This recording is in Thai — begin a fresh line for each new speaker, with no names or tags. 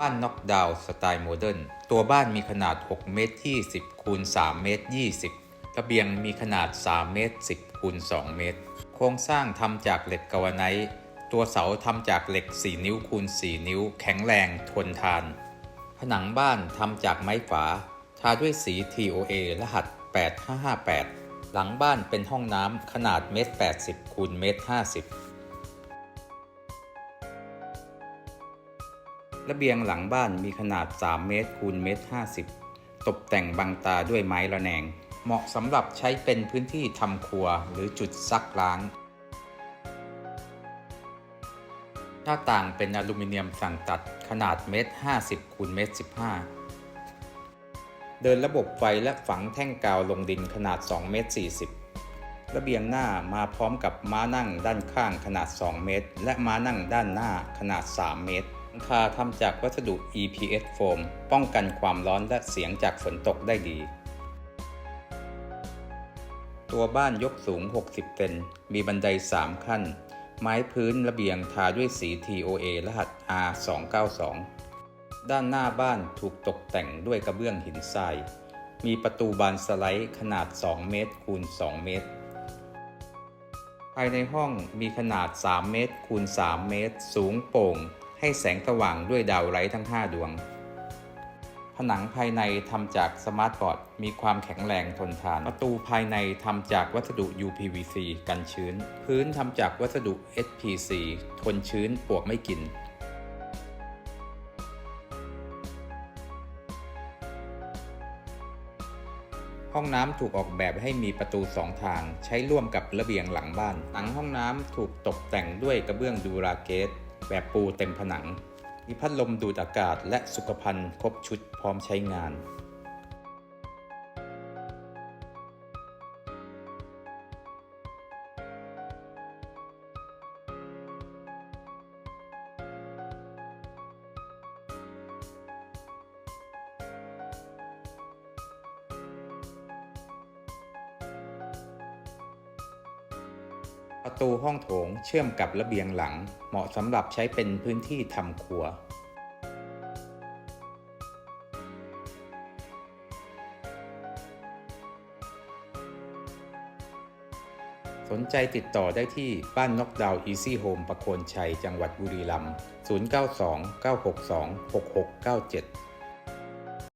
บ้านน็อกดาวน์สไตล์โมเดิร์นตัวบ้านมีขนาด 6 เมตร 20คูณ3เมตร 20 ระเบียงมีขนาด 3 เมตร 10คูณ2เมตร โครงสร้างทำจากเหล็กกาวไนท์ตัวเสาทำจากเหล็ก 4 นิ้วคูณ 4 นิ้ว แข็งแรงทนทาน ผนังบ้านทำจากไม้ฝา ทาด้วยสี TOA รหัส 8558 หลังบ้านเป็นห้องน้ำขนาดเมตร 80คูณเมตร 50 ระเบียงหลังบ้านมีขนาด 3 เมตรคูณเมตร50 ตกแต่งบังตาด้วยไม้ระแนง เหมาะสำหรับใช้เป็นพื้นที่ทำครัวหรือจุดซักล้าง หน้าต่างเป็นอลูมิเนียมสั่งตัดขนาดเมตร50คูณเมตร15 เดินระบบไฟและฝังแท่งกาวลงดินขนาด2เมตร40ระเบียงหน้ามาพร้อมกับม้านั่งด้านข้างขนาด 2 เมตร และม้านั่งด้านหน้าขนาด 3 เมตร ลังคาทำจากวัสดุ EPS โฟมป้องกันความร้อนและเสียงจากฝนตกได้ดี ตัวบ้านยกสูง 60 เซน มีบันได 3 ขั้น ไม้พื้นระเบียงทาด้วยสี TOA รหัส R292 ด้านหน้าบ้านถูกตกแต่งด้วยกระเบื้องหินทราย มีประตูบานสไลด์ขนาด 2 เมตรคูณ 2 เมตรภายในห้องมีขนาด 3 เมตรคูณ 3 เมตร สูงโปร่ง ให้แสงสว่างด้วยดาวไลท์ทั้ง 5 ดวง ผนังภายในทำจากสมาร์ทบอร์ดมีความแข็งแรงทนทาน ประตูภายในทำจากวัสดุ UPVC กันชื้น พื้นทำจากวัสดุ SPC ทนชื้นปวกไม่กินห้องน้ำถูกออกแบบให้มีประตูสองทาง ใช้ร่วมกับระเบียงหลังบ้าน หลังห้องน้ำถูกตกแต่งด้วยกระเบื้องดูราเกต แบบปูเต็มผนัง มีพัดลมดูดอากาศและสุขภัณฑ์ครบชุดพร้อมใช้งาน ประตูห้องโถงเชื่อมกับระเบียงหลัง เหมาะสำหรับใช้เป็นพื้นที่ทำครัว สนใจติดต่อได้ที่บ้านนกดาวอีซี่โฮมประโคนชัย จังหวัดบุรีรัมย์ 092 962 6697